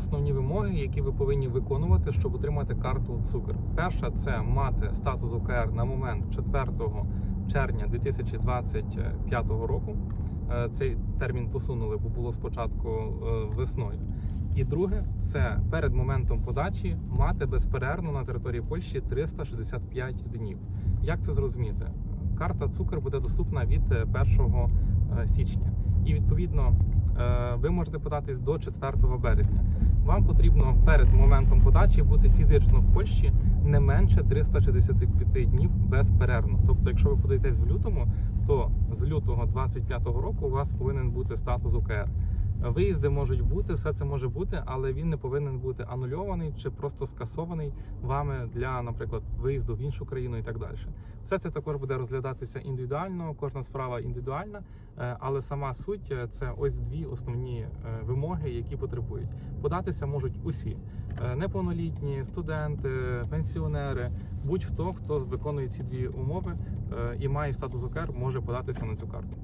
основні вимоги, які ви повинні виконувати, щоб отримати карту цукор. Перша це мати статус ОКР на момент 4 червня 2025 року. Е, Цей термін посунули, бо було спочатку е, весною. І друге, це перед моментом подачі мати безперервно на території Польщі 365 днів. Як це зрозуміти? Карта цукор буде доступна від е, 1 е, січня, і відповідно ви можете податись до 4 березня. Вам потрібно перед моментом подачі бути фізично в Польщі не менше 365 днів безперервно. Тобто, якщо ви подаєтесь в лютому, то з лютого 25-го року у вас повинен бути статус УКР. Виїзди можуть бути, все це може бути, але він не повинен бути анульований чи просто скасований вами для, наприклад, виїзду в іншу країну і так далі. Все це також буде розглядатися індивідуально, кожна справа індивідуальна, е, але сама суть е, це ось дві основні е, вимоги, які потребують. Податися можуть усі неповнолітні, студенти, пенсіонери, будь-хто, хто виконує ці дві умови і має статус ОКР, може податися на цю карту.